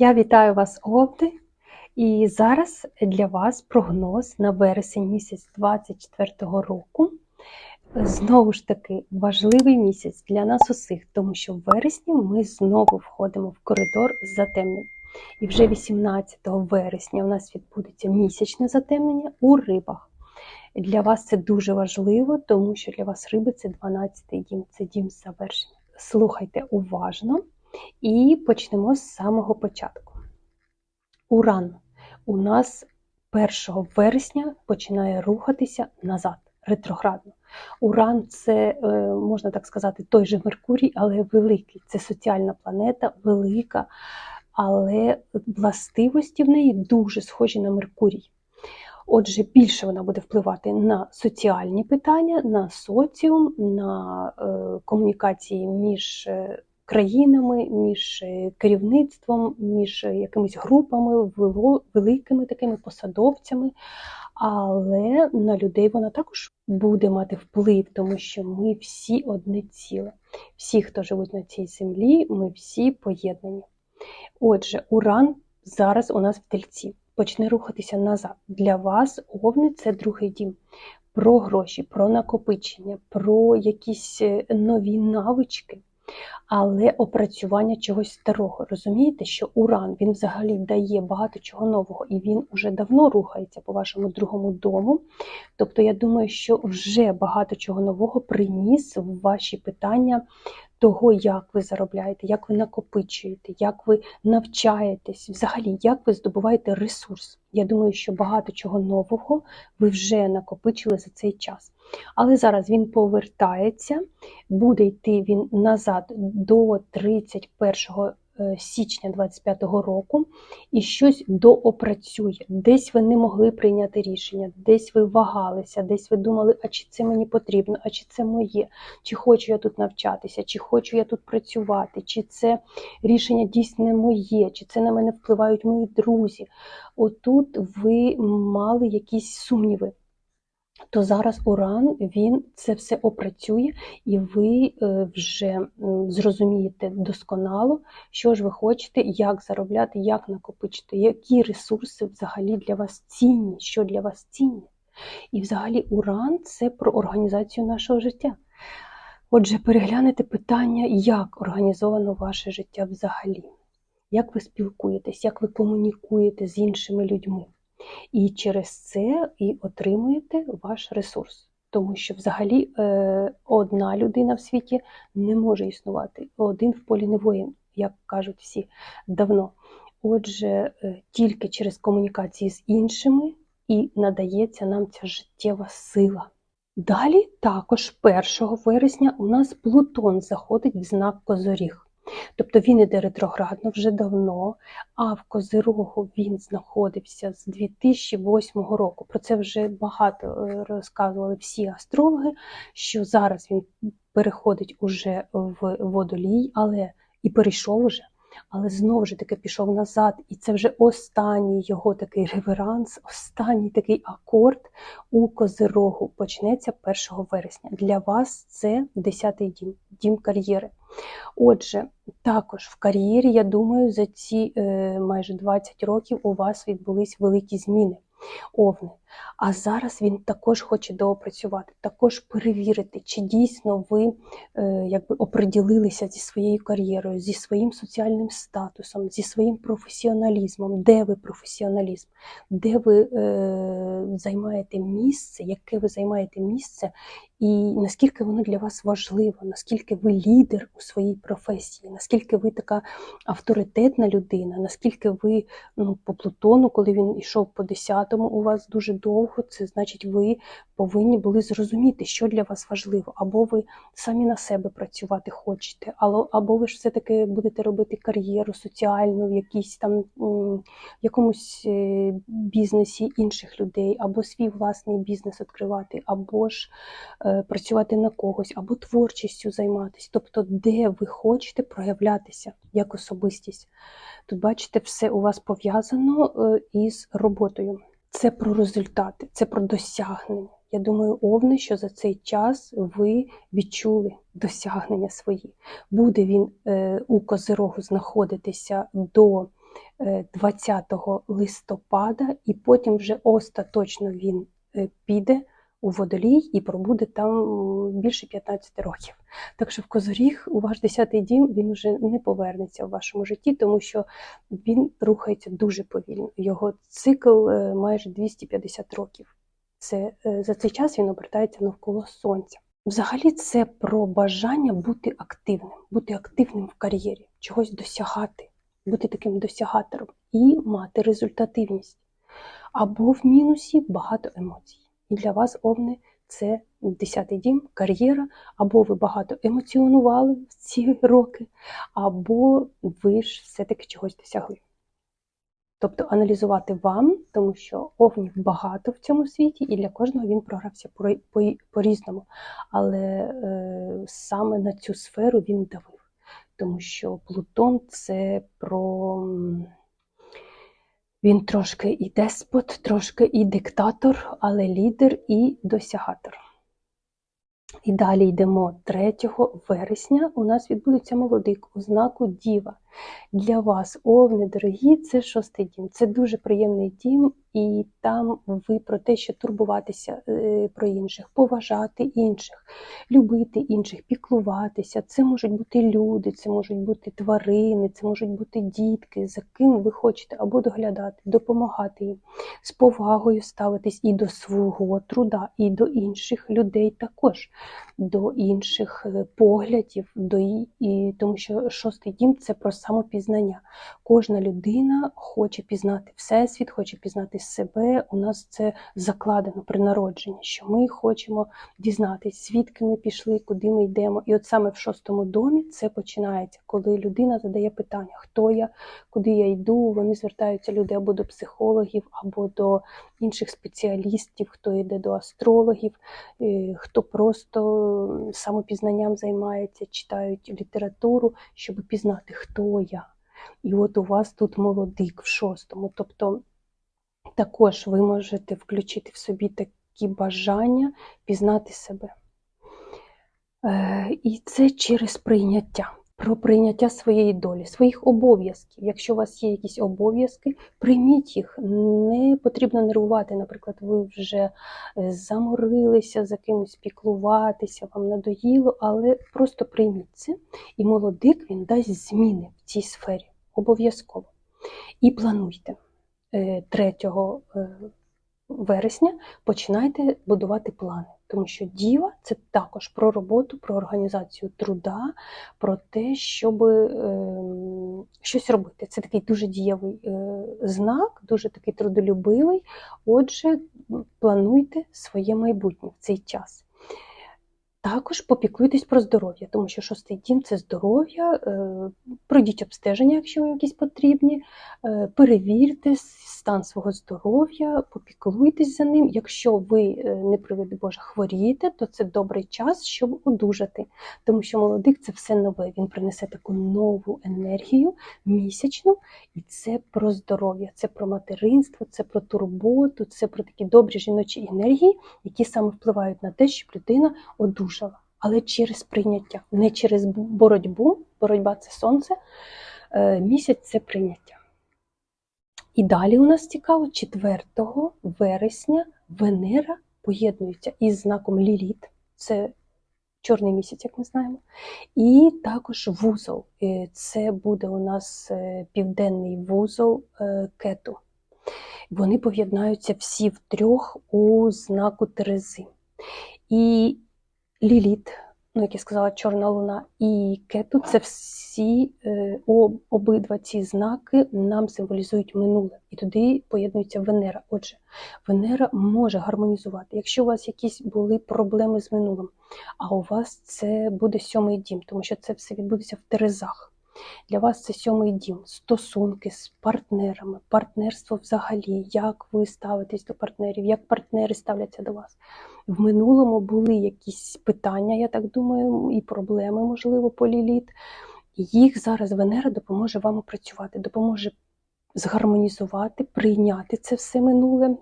Я вітаю вас, Овди, і зараз для вас прогноз на вересень місяць 2024 року. Знову ж таки, важливий місяць для нас усіх, тому що в вересні ми знову входимо в коридор затемнень. І вже 18 вересня у нас відбудеться місячне затемнення у рибах. Для вас це дуже важливо, тому що для вас риби це 12-й дім, це дім завершення. Слухайте уважно і почнемо з самого початку. Уран у нас 1 вересня починає рухатися назад, ретроградно. Уран це, е, можна так сказати, той же Меркурій, але великий. Це соціальна планета, велика, але властивості в неї дуже схожі на Меркурій. Отже, більше вона буде впливати на соціальні питання, на соціум, на е, комунікації між е, країнами, між е, керівництвом, між якимись групами, великими такими посадовцями. Але на людей вона також буде мати вплив, тому що ми всі одне ціле. Всі, хто живуть на цій землі, ми всі поєднані. Отже, уран зараз у нас в тельці почне рухатися назад. Для вас овни це другий дім. Про гроші, про накопичення, про якісь е, нові навички, але опрацювання чогось старого. Розумієте, що уран він взагалі дає багато чого нового, і він уже давно рухається по вашому другому дому. Тобто, я думаю, що вже багато чого нового приніс в ваші питання того, як ви заробляєте, як ви накопичуєте, як ви навчаєтесь, взагалі, як ви здобуваєте ресурс. Я думаю, що багато чого нового ви вже накопичили за цей час. Але зараз він повертається, буде йти він назад до 31 Е, січня 25-го року і щось доопрацює. Десь ви не могли прийняти рішення, десь ви вагалися, десь ви думали, а чи це мені потрібно, а чи це моє, чи хочу я тут навчатися, чи хочу я тут працювати, чи це рішення дійсно моє, чи це на мене впливають мої друзі. Отут ви мали якісь сумніви то зараз уран він це все опрацює, і ви е, вже зрозумієте досконало, що ж ви хочете, як заробляти, як накопичити, які ресурси взагалі для вас цінні, що для вас цінні. І взагалі уран це про організацію нашого життя. Отже, переглянете питання, як організовано ваше життя взагалі, як ви спілкуєтесь, як ви комунікуєте з іншими людьми. І через це і отримуєте ваш ресурс. Тому що взагалі е, одна людина в світі не може існувати. Один в полі не воїн, як кажуть всі давно. Отже, е, тільки через комунікації з іншими і надається нам ця життєва сила. Далі, також 1 вересня, у нас Плутон заходить в знак Козоріг. Тобто він іде ретроградно вже давно, а в Козирогу він знаходився з 2008 року. Про це вже багато е, розказували всі астрологи, що зараз він переходить уже в водолій, але і перейшов уже але знову ж таки пішов назад. І це вже останній його такий реверанс, останній такий акорд у Козирогу почнеться 1 вересня. Для вас це 10-й дім, дім кар'єри. Отже, також в кар'єрі, я думаю, за ці е, майже 20 років у вас відбулись великі зміни овни. А зараз він також хоче доопрацювати, також перевірити, чи дійсно ви е, якби оприділилися зі своєю кар'єрою, зі своїм соціальним статусом, зі своїм професіоналізмом, де ви професіоналізм, де ви е, займаєте місце, яке ви займаєте місце, і наскільки воно для вас важливо, наскільки ви лідер у своїй професії, наскільки ви така авторитетна людина, наскільки ви ну, по Плутону, коли він йшов по 10-му, у вас дуже довго, це значить, ви повинні були зрозуміти, що для вас важливо, або ви самі на себе працювати хочете, або ви ж все-таки будете робити кар'єру соціальну в якійсь там в якомусь е, бізнесі інших людей, або свій власний бізнес відкривати, або ж е, працювати на когось, або творчістю займатися. Тобто, де ви хочете проявлятися як особистість. Тут, бачите, все у вас пов'язано е, із роботою. Це про результати, це про досягнення. Я думаю, овни, що за цей час ви відчули досягнення свої. Буде він е, у Козирогу знаходитися до е, 20 листопада, і потім вже остаточно він е, піде у водолій і пробуде там більше 15 років. Так що в Козоріг у ваш 10-й дім він вже не повернеться в вашому житті, тому що він рухається дуже повільно. Його цикл е, майже 250 років. Це е, за цей час він обертається навколо сонця. Взагалі, це про бажання бути активним, бути активним в кар'єрі, чогось досягати, бути таким досягатором і мати результативність. Або в мінусі багато емоцій. І для вас, овни, це 10-й дім, кар'єра, або ви багато емоціонували в ці роки, або ви ж все-таки чогось досягли. Тобто аналізувати вам, тому що овнів багато в цьому світі, і для кожного він програвся по- по- по-різному. Але е, саме на цю сферу він давив, тому що Плутон це про. Він трошки і деспот, трошки і диктатор, але лідер і досягатор. І далі йдемо 3 вересня. У нас відбудеться молодик у знаку Діва. Для вас, овни, дорогі, це шостий дім. Це дуже приємний дім, і там ви про те, що турбуватися е, про інших, поважати інших, любити інших, піклуватися. Це можуть бути люди, це можуть бути тварини, це можуть бути дітки, за ким ви хочете або доглядати, допомагати їм, з повагою ставитись і до свого труда, і до інших людей також, до інших е, поглядів, до і, тому що шостий дім це про самопізнання. Кожна людина хоче пізнати всесвіт, хоче пізнати себе. У нас це закладено при народженні, що ми хочемо дізнатись, звідки ми пішли, куди ми йдемо. І от саме в шостому домі це починається, коли людина задає питання, хто я, куди я йду. Вони звертаються люди або до психологів, або до інших спеціалістів, хто йде до астрологів, е, хто просто самопізнанням займається, читають літературу, щоб пізнати, хто я. І от у вас тут молодик в шостому. Тобто також ви можете включити в собі такі бажання пізнати себе. Е, І це через прийняття. Про прийняття своєї долі, своїх обов'язків. Якщо у вас є якісь обов'язки, прийміть їх. Не потрібно нервувати. Наприклад, ви вже е, заморилися за кимось піклуватися, вам надоїло, але просто прийміть це. І молодик він дасть зміни в цій сфері. Обов'язково. І плануйте. Е, 3 е, вересня починайте будувати плани. Тому що діва це також про роботу, про організацію труда, про те, щоб е, щось робити. Це такий дуже дієвий е, знак, дуже такий трудолюбивий. Отже, плануйте своє майбутнє в цей час. Також попіклуйтесь про здоров'я, тому що шостий дім це здоров'я. е, Пройдіть обстеження, якщо вам якісь потрібні, е, перевірте стан свого здоров'я, попіклуйтесь за ним. Якщо ви, е, не приведи Боже, хворієте, то це добрий час, щоб одужати. Тому що молодик це все нове. Він принесе таку нову енергію місячну, і це про здоров'я, це про материнство, це про турботу, це про такі добрі жіночі енергії, які саме впливають на те, щоб людина одужала. Але через прийняття, не через боротьбу. Боротьба це сонце, е, місяць це прийняття. І далі у нас цікаво, 4 вересня Венера поєднується із знаком Ліліт, це чорний місяць, як ми знаємо, і також вузол. Е, Це буде у нас е, південний вузол кету. Вони поєднаються всі втрьох у знаку Терези. І Ліліт, ну як я сказала, Чорна Луна і Кету це всі е, обидва ці знаки нам символізують минуле. І туди поєднується Венера. Отже, Венера може гармонізувати. Якщо у вас якісь були проблеми з минулим, а у вас це буде сьомий дім, тому що це все відбудеться в Терезах. Для вас це сьомий дім, стосунки з партнерами, партнерство взагалі, як ви ставитесь до партнерів, як партнери ставляться до вас. В минулому були якісь питання, я так думаю, і проблеми, можливо, по ліліт. І їх зараз Венера допоможе вам опрацювати, допоможе згармонізувати, прийняти це все минуле.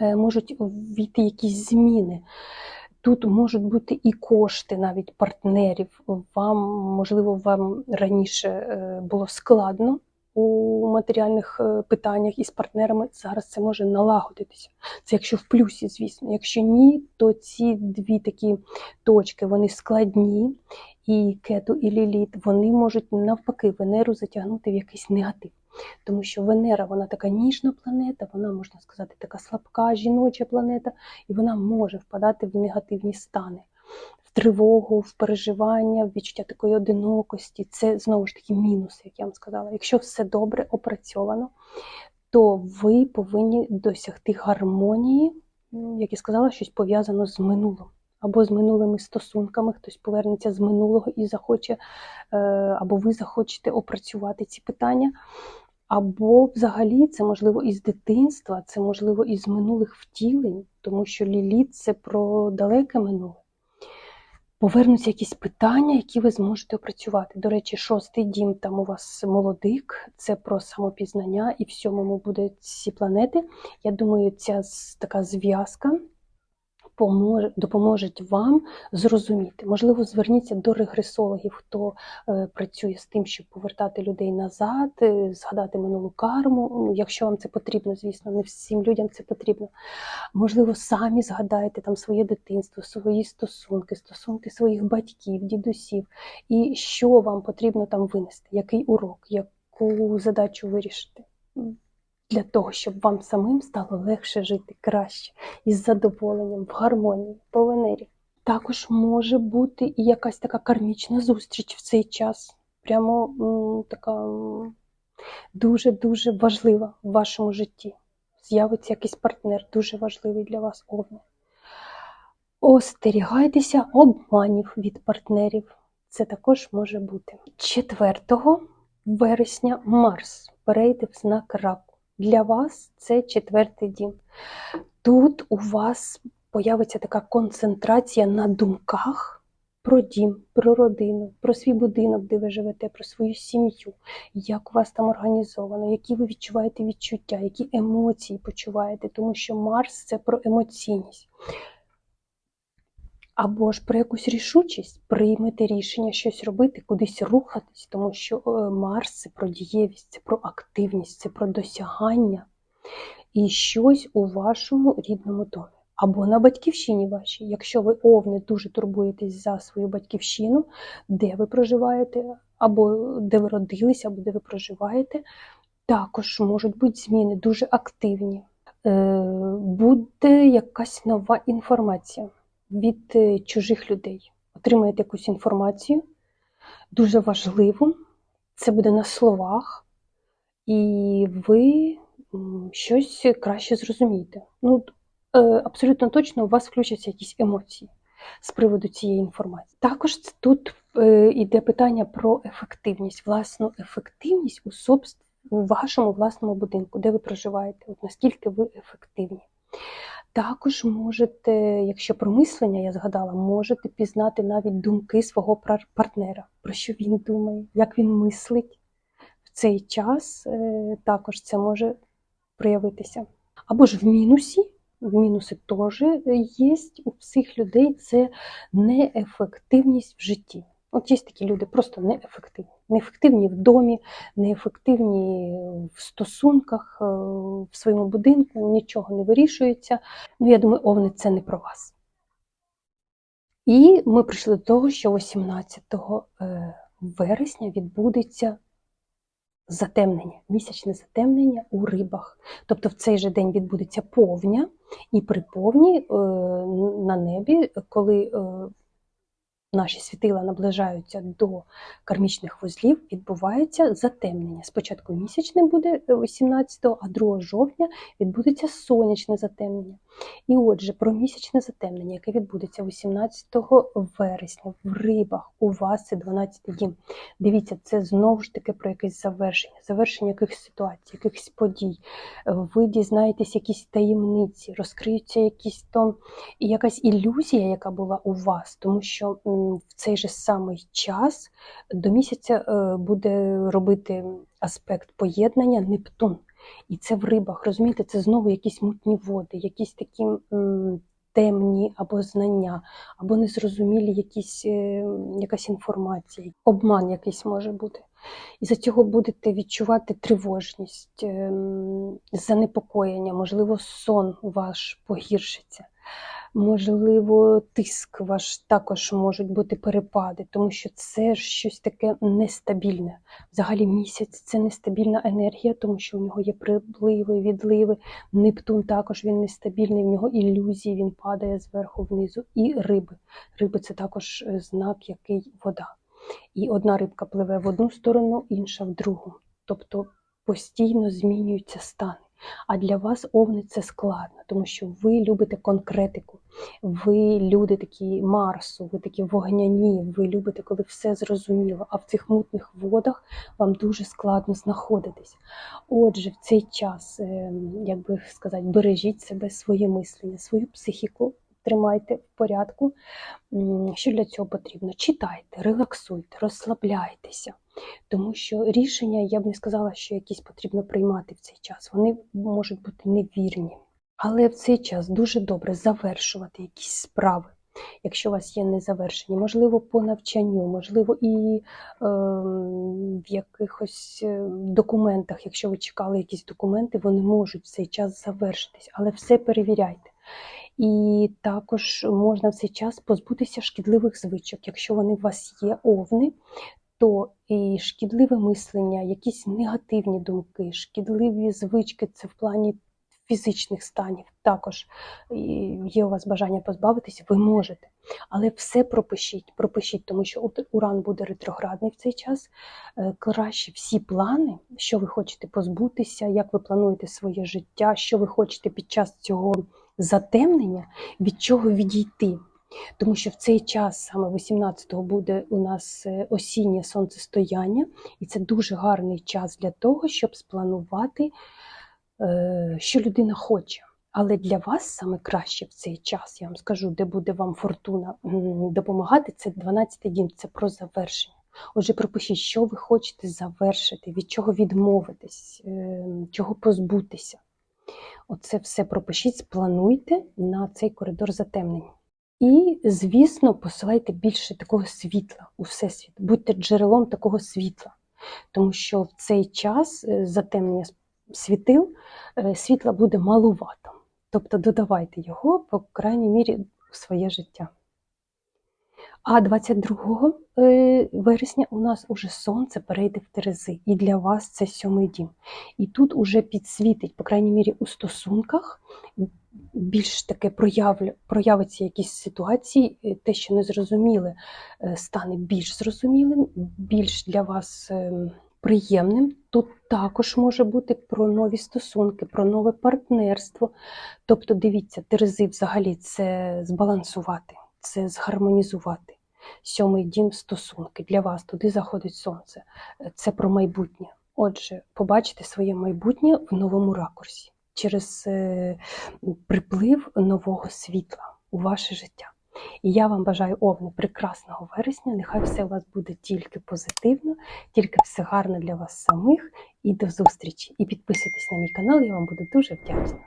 Е, Можуть війти якісь зміни. Тут можуть бути і кошти навіть партнерів. Вам, можливо, вам раніше е, було складно у матеріальних е, питаннях із партнерами, зараз це може налагодитися. Це якщо в плюсі, звісно. Якщо ні, то ці дві такі точки вони складні, і кету, і ліліт, вони можуть навпаки Венеру затягнути в якийсь негатив. Тому що Венера вона така ніжна планета, вона можна сказати, така слабка жіноча планета, і вона може впадати в негативні стани, в тривогу, в переживання, в відчуття такої одинокості. Це знову ж таки мінус, як я вам сказала. Якщо все добре опрацьовано, то ви повинні досягти гармонії, як я сказала, щось пов'язано з минулим. Або з минулими стосунками, хтось повернеться з минулого і захоче, е, або ви захочете опрацювати ці питання. Або взагалі це можливо із дитинства, це можливо із минулих втілень, тому що ліліт це про далеке минуле. Повернуться якісь питання, які ви зможете опрацювати. До речі, шостий дім там у вас молодик, це про самопізнання, і в сьомому будуть ці планети. Я думаю, ця така зв'язка допоможуть вам зрозуміти. Можливо, зверніться до регресологів, хто е, працює з тим, щоб повертати людей назад, е, згадати минулу карму. Ну, якщо вам це потрібно, звісно, не всім людям це потрібно. Можливо, самі згадаєте там своє дитинство, свої стосунки, стосунки своїх батьків, дідусів, і що вам потрібно там винести, який урок, яку задачу вирішити. Для того, щоб вам самим стало легше жити краще із задоволенням, в гармонії по Венері. Також може бути і якась така кармічна зустріч в цей час. Прямо м, така дуже-дуже важлива в вашому житті. З'явиться якийсь партнер, дуже важливий для вас овни. Остерігайтеся обманів від партнерів. Це також може бути. 4 вересня Марс перейде в знак раку. Для вас це четвертий дім. Тут у вас появиться така концентрація на думках про дім, про родину, про свій будинок, де ви живете, про свою сім'ю, як у вас там організовано, які ви відчуваєте відчуття, які емоції почуваєте, тому що Марс це про емоційність. Або ж про якусь рішучість приймете рішення щось робити, кудись рухатись, тому що е, Марс це про дієвість, це про активність, це про досягання і щось у вашому рідному домі. Або на батьківщині вашій. Якщо ви овни дуже турбуєтесь за свою батьківщину, де ви проживаєте, або де ви родилися, або де ви проживаєте, також можуть бути зміни дуже активні. Е, Буде якась нова інформація від е, чужих людей. Отримаєте якусь інформацію, дуже важливу. Це буде на словах, і ви щось краще зрозумієте. Ну, е, абсолютно точно у вас включаться якісь емоції з приводу цієї інформації. Також тут е, йде питання про ефективність, власну ефективність у собст... у вашому власному будинку, де ви проживаєте, от наскільки ви ефективні. Також можете, якщо про мислення я згадала, можете пізнати навіть думки свого партнера, про що він думає, як він мислить в цей час. е, Також це може проявитися. Або ж в мінусі, в мінуси теж є у всіх людей це неефективність в житті. От є такі люди просто неефективні. Неефективні в домі, неефективні в стосунках, е, в своєму будинку, нічого не вирішується. Ну, я думаю, овни це не про вас. І ми прийшли до того, що 18 е, вересня відбудеться затемнення, місячне затемнення у рибах. Тобто в цей же день відбудеться повня, і при повні е, на небі, коли наші світила наближаються до кармічних вузлів, відбувається затемнення. Спочатку місячне буде 18-го, а 2 жовтня відбудеться сонячне затемнення. І отже, про місячне затемнення, яке відбудеться 18 вересня в рибах, у вас це 12 дім. Дивіться, це знову ж таки про якесь завершення, завершення якихось ситуацій, якихось подій. Ви дізнаєтесь якісь таємниці, розкриються якісь там якась ілюзія, яка була у вас, тому що в цей же самий час до місяця е, буде робити аспект поєднання Нептун. І це в рибах, розумієте, це знову якісь мутні води, якісь такі темні або знання, або незрозумілі якісь, е, якась інформація, обман якийсь може бути. І за цього будете відчувати тривожність, ем, занепокоєння, можливо, сон ваш погіршиться. Можливо, тиск ваш також можуть бути перепади, тому що це щось таке нестабільне. Взагалі місяць це нестабільна енергія, тому що у нього є припливи, відливи. Нептун також він нестабільний, в нього ілюзії, він падає зверху внизу. І риби. Риби це також е, знак, який вода. І одна рибка пливе в одну сторону, інша в другу. Тобто постійно змінюються стани. А для вас овни це складно, тому що ви любите конкретику. Ви люди такі Марсу, ви такі вогняні, ви любите, коли все зрозуміло. А в цих мутних водах вам дуже складно знаходитись. Отже, в цей час, е, як би сказати, бережіть себе, своє мислення, свою психіку. Тримайте в порядку. Що для цього потрібно? Читайте, релаксуйте, розслабляйтеся. Тому що рішення, я б не сказала, що якісь потрібно приймати в цей час. Вони можуть бути невірні. Але в цей час дуже добре завершувати якісь справи, якщо у вас є незавершені, можливо, по навчанню, можливо, і е, в якихось е, документах, якщо ви чекали якісь документи, вони можуть в цей час завершитись, але все перевіряйте. І також можна в цей час позбутися шкідливих звичок. Якщо вони у вас є овни, то і шкідливе мислення, якісь негативні думки, шкідливі звички це в плані фізичних станів. Також є у вас бажання позбавитися, ви можете. Але все пропишіть, пропишіть, тому що Уран буде ретроградний в цей час. Е, Краще всі плани, що ви хочете позбутися, як ви плануєте своє життя, що ви хочете під час цього затемнення, від чого відійти. Тому що в цей час, саме 18-го, буде у нас е, осіннє сонцестояння, і це дуже гарний час для того, щоб спланувати, що людина хоче. Але для вас саме краще в цей час, я вам скажу, де буде вам фортуна допомагати, це 12-й дім, це про завершення. Отже, пропишіть, що ви хочете завершити, від чого відмовитись, е, чого позбутися. Оце все пропишіть, сплануйте на цей коридор затемнення. І, звісно, посилайте більше такого світла у всесвіт, будьте джерелом такого світла, тому що в цей час е, затемнення світил е, світла буде малувато. Тобто додавайте його, по крайній мірі, в своє життя. А 22 е, вересня у нас уже сонце перейде в Терези, і для вас це сьомий дім. І тут уже підсвітить, по крайній мірі, у стосунках більш таке проявиться якісь ситуації, е, те, що не зрозуміли, стане більш зрозумілим, більш для вас ем, приємним. Тут також може бути про нові стосунки, про нове партнерство. Тобто, дивіться, Терези взагалі це збалансувати, це згармонізувати. Сьомий дім стосунки. Для вас туди заходить сонце. Це про майбутнє. Отже, побачите своє майбутнє в новому ракурсі через е, приплив нового світла у ваше життя. І я вам бажаю овни прекрасного вересня. Нехай все у вас буде тільки позитивно, тільки все гарно для вас самих. І до зустрічі. І підписуйтесь на мій канал, я вам буду дуже вдячна.